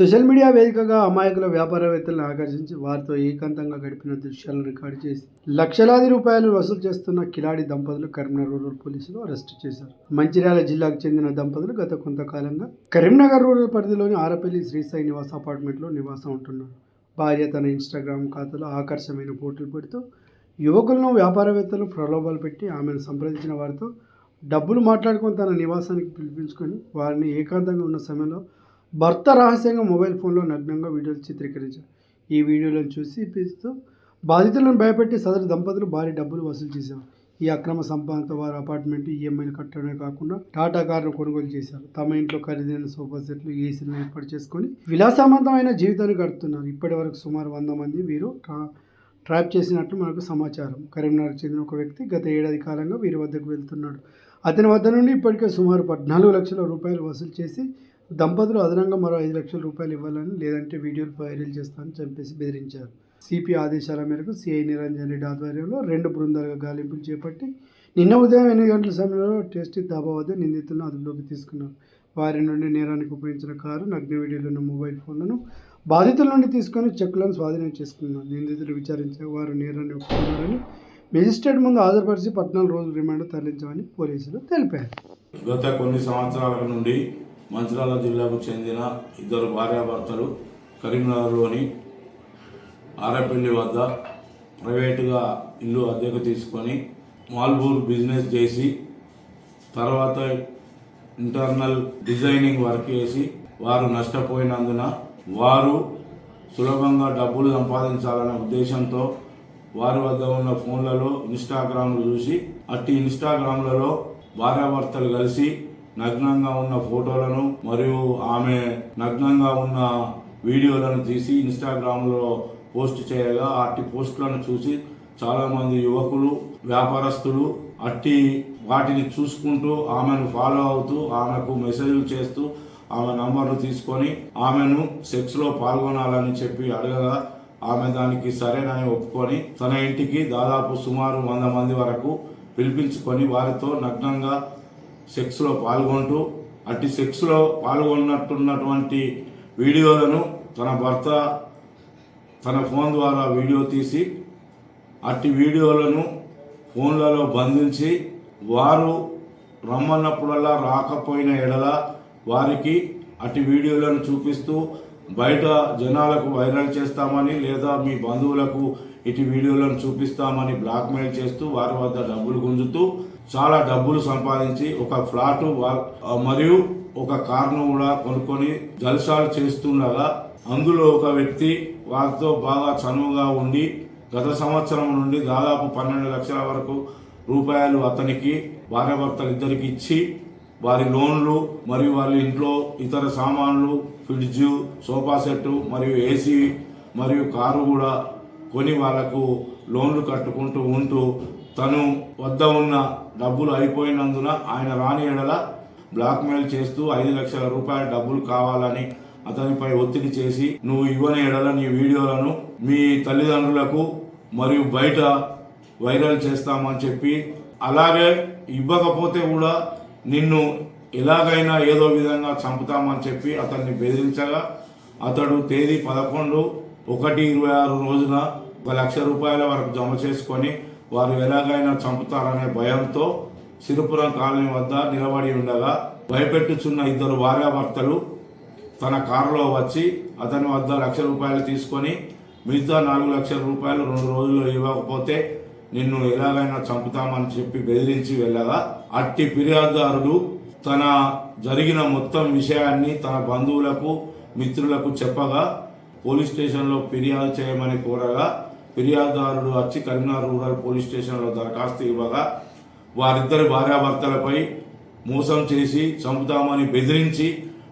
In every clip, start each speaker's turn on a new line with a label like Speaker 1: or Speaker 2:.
Speaker 1: Social media వేదికగా అమాయకుల వ్యాపారవేత్తలను ఆకర్షించి వారితో ఏకాంతంగా గడిపిన దృశ్యాలను రికార్డు చేసి లక్షలాది రూపాయలు వసూలు చేస్తున్న కిలాడి దంపతులు కరీంనగర్ రూరల్ పోలీసులు అరెస్టు చేశారు. మంచిర్యాల జిల్లాకు చెందిన దంపతులు గత కొంతకాలంగా కరీంనగర్ రూరల్ పరిధిలోని ఆరపల్లి శ్రీసాయి నివాస అపార్ట్మెంట్లో నివాసం ఉంటున్నారు. భార్య తన ఇన్స్టాగ్రామ్ ఖాతాలో ఆకర్షమైన పోటీలు పెడుతూ యువకులను వ్యాపారవేత్తలు ప్రలోభాలు పెట్టి ఆమెను సంప్రదించిన వారితో డబ్బులు మాట్లాడుకొని తన నివాసానికి పిలిపించుకొని వారిని ఏకాంతంగా ఉన్న సమయంలో భర్త రహస్యంగా మొబైల్ ఫోన్లో నగ్నంగా వీడియోలు చిత్రీకరించారు. ఈ వీడియోలను చూసి పిస్తూ బాధితులను భయపెట్టి సదరు దంపతులు భారీ డబ్బులు వసూలు చేశారు. ఈ అక్రమ సంపాదనతో వారి అపార్ట్మెంట్ ఈఎంఐలు కట్టడమే కాకుండా టాటా కారును కొనుగోలు చేశారు. తమ ఇంట్లో ఖరీదైన సోఫా సెట్లు ఏసీలను ఏర్పాటు చేసుకొని విలాసవంతమైన జీవితాన్ని గడుపుతున్నారు. ఇప్పటి వరకు సుమారు వంద మంది వీరు ట్రా- ట్రాప్ చేసినట్లు మనకు సమాచారం. కరీంనగర్ చెందిన ఒక వ్యక్తి గత ఏడాది కాలంగా వీరి వద్దకు వెళ్తున్నాడు. అతని వద్ద నుండి ఇప్పటికే సుమారు పద్నాలుగు లక్షల రూపాయలు వసూలు చేసి దంపతులు అదనంగా మరో ఐదు లక్షల రూపాయలు ఇవ్వాలని లేదంటే వీడియోలు వైరల్ చేస్తానని చంపేసి బెదిరించారు. సిపి ఆదేశాల మేరకు సిఐ నిరంజన్ రెడ్డి ఆధ్వర్యంలో రెండు బృందాలుగా గాలింపులు చేపట్టి నిన్న ఉదయం ఎనిమిది గంటల సమయంలో టేస్టీ దాబా వద్ద నిందితులను అదుపులోకి తీసుకున్నారు. వారి నుండి నేరానికి ఉపయోగించిన కారు నగ్న వీడియోలు ఉన్న మొబైల్ ఫోన్లను బాధితుల నుండి తీసుకొని చెక్కులను స్వాధీనం చేసుకున్నారు. నిందితులు విచారించే వారు నేరాన్ని ఒప్పుకున్నారని మెజిస్ట్రేట్ ముందు హాజరుపరిచి పద్నాలుగు రోజులు రిమాండ్ తరలించామని పోలీసులు తెలిపారు.
Speaker 2: గత కొన్ని సంవత్సరాల నుండి మంచిర్యాల జిల్లాకు చెందిన ఇద్దరు భార్యాభర్తలు కరీంనగర్లోని ఆరపల్లి వద్ద ప్రైవేటుగా ఇల్లు అద్దెకు తీసుకొని మాల్బూర్ బిజినెస్ చేసి తర్వాత ఇంటర్నల్ డిజైనింగ్ వర్క్ చేసి వారు నష్టపోయినందున వారు సులభంగా డబ్బులు సంపాదించాలనే ఉద్దేశంతో వారి వద్ద ఉన్న ఫోన్లలో ఇన్స్టాగ్రామ్లు చూసి అట్టి ఇన్స్టాగ్రామ్లలో భార్యాభర్తలు కలిసి నగ్నంగా ఉన్న ఫోటోలను మరియు ఆమె నగ్నంగా ఉన్న వీడియోలను తీసి ఇన్స్టాగ్రామ్లో పోస్ట్ చేయగా అట్టి పోస్టులను చూసి చాలా మంది యువకులు వ్యాపారస్తులు అట్టి వాటిని చూసుకుంటూ ఆమెను ఫాలో అవుతూ ఆమెకు మెసేజ్లు చేస్తూ ఆమె నంబర్ను తీసుకొని ఆమెను సెక్స్లో పాల్గొనాలని చెప్పి అడగగా ఆమె దానికి సరేనని ఒప్పుకొని తన ఇంటికి దాదాపు సుమారు వంద మంది వరకు పిలిపించుకొని వారితో నగ్నంగా సెక్స్లో పాల్గొంటూ అట్టి సెక్స్లో పాల్గొన్నట్టున్నటువంటి వీడియోలను తన భర్త తన ఫోన్ ద్వారా వీడియో తీసి అట్టి వీడియోలను ఫోన్లలో బంధించి వారు రమ్మన్నప్పుడల్లా రాకపోయిన ఎడల వారికి అట్టి వీడియోలను చూపిస్తూ బయట జనాలకు వైరల్ చేస్తామని లేదా మీ బంధువులకు ఇటు వీడియోలను చూపిస్తామని బ్లాక్మెయిల్ చేస్తూ వారి వద్ద డబ్బులు గుంజుతూ చాలా డబ్బులు సంపాదించి ఒక ఫ్లాట్ మరియు ఒక కార్ను కూడా కొనుక్కొని జల్సాలు చేస్తుండగా అందులో ఒక వ్యక్తి వారితో బాగా చనువుగా ఉండి గత సంవత్సరం నుండి దాదాపు పన్నెండు లక్షల వరకు రూపాయలు అతనికి భార్యాభర్తలు ఇద్దరికి ఇచ్చి వారి లోన్లు మరియు వాళ్ళ ఇంట్లో ఇతర సామాన్లు ఫ్రిడ్జ్ సోఫా సెట్ మరియు ఏసీ మరియు కారు కూడా కొని వాళ్ళకు లోన్లు కట్టుకుంటూ ఉంటూ తను వద్ద ఉన్న డబ్బులు అయిపోయినందున ఆయన రాని ఎడల బ్లాక్మెయిల్ చేస్తూ ఐదు లక్షల రూపాయల డబ్బులు కావాలని అతనిపై ఒత్తిడి చేసి నువ్వు ఇవ్వని ఎడల నీ వీడియోలను మీ తల్లిదండ్రులకు మరియు బయట వైరల్ చేస్తామని చెప్పి అలాగే ఇవ్వకపోతే కూడా నిన్ను ఎలాగైనా ఏదో విధంగా చంపుతామని చెప్పి అతన్ని బెదిరించగా అతడు తేదీ పదకొండు ఒకటి ఇరవై ఆరు రోజున ఒక లక్ష రూపాయల వరకు జమ చేసుకొని వారు ఎలాగైనా చంపుతారనే భయంతో సిరుపురం కాలనీ వద్ద నిలబడి ఉండగా భయపెట్టుచున్న ఇద్దరు భార్యాభర్తలు తన కారులో వచ్చి అతని వద్ద లక్ష రూపాయలు తీసుకొని మిగతా నాలుగు లక్షల రూపాయలు రెండు రోజుల్లో ఇవ్వకపోతే నిన్ను ఎలాగైనా చంపుతామని చెప్పి బెదిరించి వెళ్ళగా అట్టి ఫిర్యాదుదారుడు తన జరిగిన మొత్తం విషయాన్ని తన బంధువులకు మిత్రులకు చెప్పగా పోలీస్ స్టేషన్లో ఫిర్యాదు చేయమని కోరగా ఫిర్యాదుదారుడు వచ్చి కరీంనగర్ రూరల్ పోలీస్ స్టేషన్లో దరఖాస్తు ఇవ్వగా వారిద్దరి భార్యాభర్తలపై మోసం చేసి చంపుతామని బెదిరించి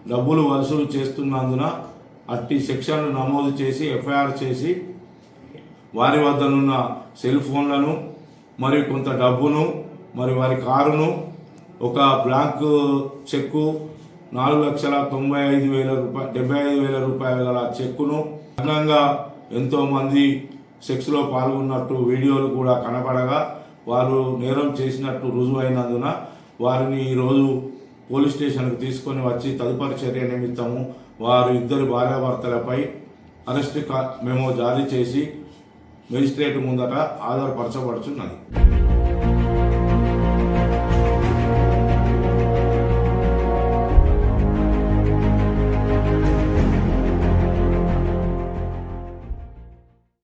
Speaker 2: డబ్బులు వసూలు చేస్తున్నందున అట్టి సెక్షన్లు నమోదు చేసి ఎఫ్ఐఆర్ చేసి వారి వద్దనున్న సెల్ ఫోన్లను మరియు కొంత డబ్బును మరి వారి కారును ఒక బ్లాంక్ చెక్కు నాలుగు లక్షల తొంభై ఐదు వేల రూపాయ డెబ్బై ఐదు వేల రూపాయల గల చెక్కును అదనంగా ఎంతోమంది సెక్స్లో పాల్గొన్నట్టు వీడియోలు కూడా కనపడగా వారు నేరం చేసినట్టు రుజువైనందున వారిని ఈరోజు పోలీస్ స్టేషన్కు తీసుకొని వచ్చి తదుపరి చర్య నిమిత్తము వారు ఇద్దరు భార్యాభర్తలపై అరెస్ట్ మేము మెమో జారీ చేసి మెజిస్ట్రేట్ ముందట ఆధారపరచబడుచున్నది.